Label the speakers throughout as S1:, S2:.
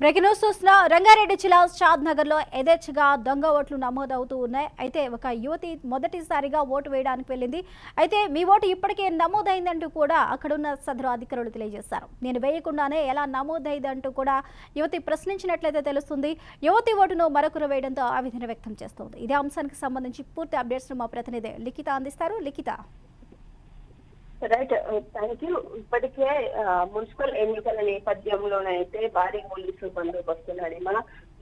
S1: Breaking news చూసిన రంగారెడ్డి జిల్లా షాద్ నగర్లో యథేచ్ఛగా దొంగ ఓట్లు నమోదవుతూ ఉన్నాయి. అయితే ఒక యువతి మొదటిసారిగా ఓటు వేయడానికి వెళ్ళింది. అయితే మీ ఓటు ఇప్పటికే నమోదైందంటూ కూడా అక్కడున్న సదరు అధికారులు తెలియజేశారు. నేను వేయకుండానే ఎలా నమోదైందంటూ కూడా యువతి ప్రశ్నించినట్లయితే తెలుస్తుంది. యువతి ఓటును మరొకరు వేయడంతో ఆవేదన వ్యక్తం చేస్తోంది. ఇదే అంశానికి సంబంధించి పూర్తి అప్డేట్స్ మా ప్రతినిధి లిఖిత అందిస్తారు. లిఖిత.
S2: రైట్ థ్యాంక్ యూ ఇప్పటికే మున్సిపల్ ఎన్నికల నేపథ్యంలోనైతే భారీ పోలీసు బందోబస్తు నడిమ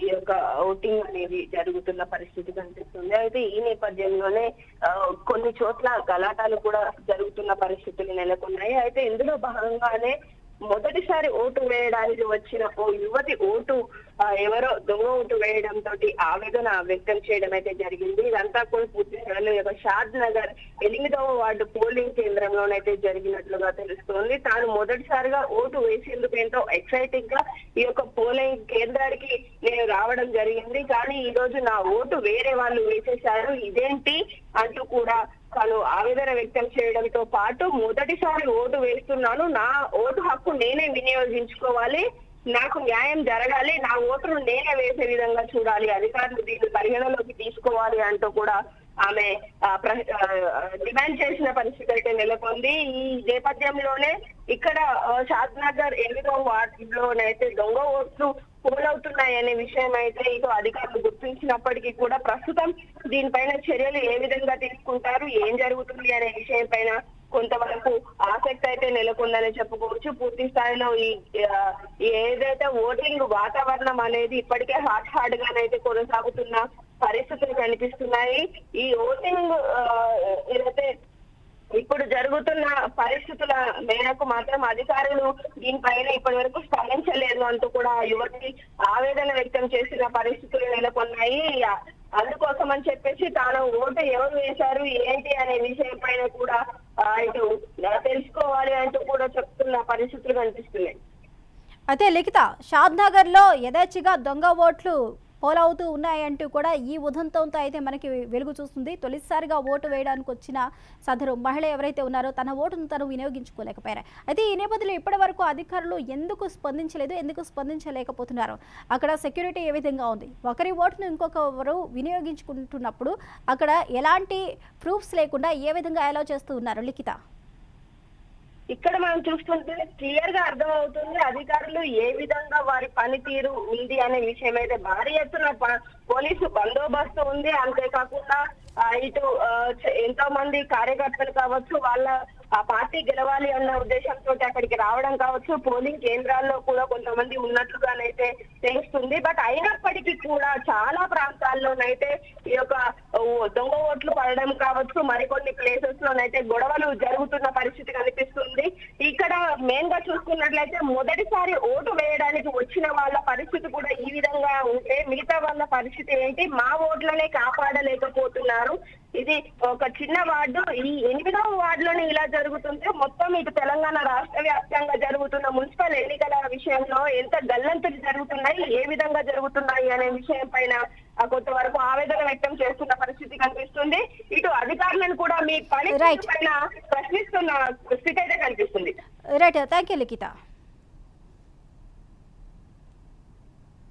S2: ఈ యొక్క ఓటింగ్ అనేది జరుగుతున్న పరిస్థితి కనిపిస్తుంది. అయితే ఈ నేపథ్యంలోనే కొన్ని చోట్ల గలాటాలు కూడా జరుగుతున్న పరిస్థితులు నెలకొన్నాయి. అయితే ఇందులో భాగంగానే మొదటిసారి ఓటు వేయడానికి వచ్చిన ఓ యువతి ఓటు ఎవరో దొంగ ఓటు వేయడం తోటి ఆవేదన వ్యక్తం చేయడం అయితే జరిగింది. ఇదంతా కూడా పూర్తి స్థాయిలో యొక్క షాద్ నగర్ ఎనిమిదవ వార్డు పోలింగ్ కేంద్రంలోనైతే జరిగినట్లుగా తెలుస్తోంది. తాను మొదటిసారిగా ఓటు వేసేందుకు ఎంతో ఎక్సైటింగ్గా ఈ యొక్క పోలింగ్ కేంద్రానికి నేను రావడం జరిగింది. కానీ ఈ రోజు నా ఓటు వేరే వాళ్ళు వేసేశారు. ఇదేంటి అంటూ కూడా తాను ఆవేదన వ్యక్తం చేయడంతో పాటు మొదటిసారి ఓటు వేస్తున్నాను. నా ఓటు హక్కు నేనే వినియోగించుకోవాలి. నాకు న్యాయం జరగాలి. నా ఓటును నేనే వేసే విధంగా చూడాలి. అధికారులు దీన్ని పరిగణలోకి తీసుకోవాలి అంటూ కూడా ఆమె డిమాండ్ చేసిన పరిస్థితి అయితే నెలకొంది. ఈ నేపథ్యంలోనే ఇక్కడ షాద్ నగర్ ఎనిమిదో వార్డులోనైతే దొంగ ఓట్లు పోలవుతున్నాయి అనే విషయం అయితే ఇటు అధికారులు గుర్తించినప్పటికీ కూడా ప్రస్తుతం దీనిపైన చర్యలు ఏ విధంగా తీసుకుంటారు ఏం జరుగుతుంది అనే విషయం పైన కొంతవరకు ఆసక్తి అయితే నెలకొందని చెప్పుకోవచ్చు. పూర్తి స్థాయిలో ఈ ఏదైతే ఓటింగ్ వాతావరణం అనేది ఇప్పటికే హాట్ హాట్ గానైతే కొనసాగుతున్న పరిస్థితులు కనిపిస్తున్నాయి. ఈ ఓటింగ్ ఏదైతే ఇప్పుడు జరుగుతున్న పరిస్థితుల మేరకు మాత్రం అధికారులు దీనిపైన ఇప్పటి వరకు స్పందించలేదు అంటూ కూడా యువతి ఆవేదన వ్యక్తం చేసిన పరిస్థితులు నెలకొన్నాయి. అందుకోసం అని చెప్పేసి తాను ఓటు ఎవరు వేశారు ఏంటి అనే విషయం పైన కూడా ఇటు తెలుసుకోవాలి అంటూ కూడా చెప్తున్న పరిస్థితులు కనిపిస్తున్నాయి.
S1: అయితే లిఖిత షాద్ నగర్లో యథేచ్ఛగా దొంగ ఓట్లు పోలవుతూ ఉన్నాయంటూ కూడా ఈ ఉదంతంతో అయితే మనకి వెలుగు చూస్తుంది. తొలిసారిగా ఓటు వేయడానికి వచ్చిన సదరు మహిళ ఎవరైతే ఉన్నారో తన ఓటును తను వినియోగించుకోలేకపోయారు. అయితే ఈ నేపథ్యంలో ఇప్పటి వరకు అధికారులు ఎందుకు స్పందించలేదు ఎందుకు స్పందించలేకపోతున్నారు? అక్కడ సెక్యూరిటీ ఏ విధంగా ఉంది? ఒకరి ఓటును ఇంకొకరు వినియోగించుకుంటున్నప్పుడు అక్కడ ఎలాంటి ప్రూఫ్స్ లేకుండా ఏ విధంగా అలౌ చేస్తూ ఉన్నారు? లిఖిత.
S2: ఇక్కడ మనం చూస్తుంటే క్లియర్గా అర్థమవుతుంది అధికారులు ఏ విధంగా వారి పనితీరు ఉంది అనే విషయం అయితే భారీ ఎత్తున ప- పోలీసు బందోబస్తు ఉంది. అంతేకాకుండా ఇటు ఎంతో మంది కార్యకర్తలు కావచ్చు వాళ్ళ ఆ పార్టీ గెలవాలి అన్న ఉద్దేశంతో అక్కడికి రావడం కావచ్చు. పోలింగ్ కేంద్రాల్లో కూడా కొంతమంది ఉన్నట్లుగానైతే తెలుస్తుంది. బట్ అయినప్పటికీ కూడా చాలా ప్రాంతాల్లోనైతే ఈ యొక్క దొంగ ఓట్లు పడడం కావచ్చు మరికొన్ని ప్లేసెస్ లోనైతే గొడవలు జరుగుతున్న పరిస్థితి కనిపిస్తుంది. ఇక్కడ మెయిన్గా చూసుకున్నట్లయితే మొదటిసారి ఓటు వేయడానికి వచ్చిన వాళ్ళ పరిస్థితి కూడా ఈ విధంగా ఉంటే మిగతా వాళ్ళ పరిస్థితి ఏంటి? మా ఓట్లనే కాపాడలేకపోతున్నారు. ఇది ఒక చిన్న వార్డు. ఈ ఎనిమిదవ వార్డులోనే ఇలా జరుగుతుంటే మొత్తం ఇటు తెలంగాణ రాష్ట్ర వ్యాప్తంగా జరుగుతున్న మున్సిపల్ ఎన్నికల విషయంలో ఎంత గల్లంతులు జరుగుతున్నాయి ఏ విధంగా జరుగుతున్నాయి అనే విషయం పైన కొంతవరకు ఆవేదన వ్యక్తం చేస్తున్న పరిస్థితి కనిపిస్తుంది. ఇటు అధికారులను కూడా మీ పని. పైన ప్రశ్నిస్తున్న స్థితి అయితే కనిపిస్తుంది.
S1: Right thank you Likhita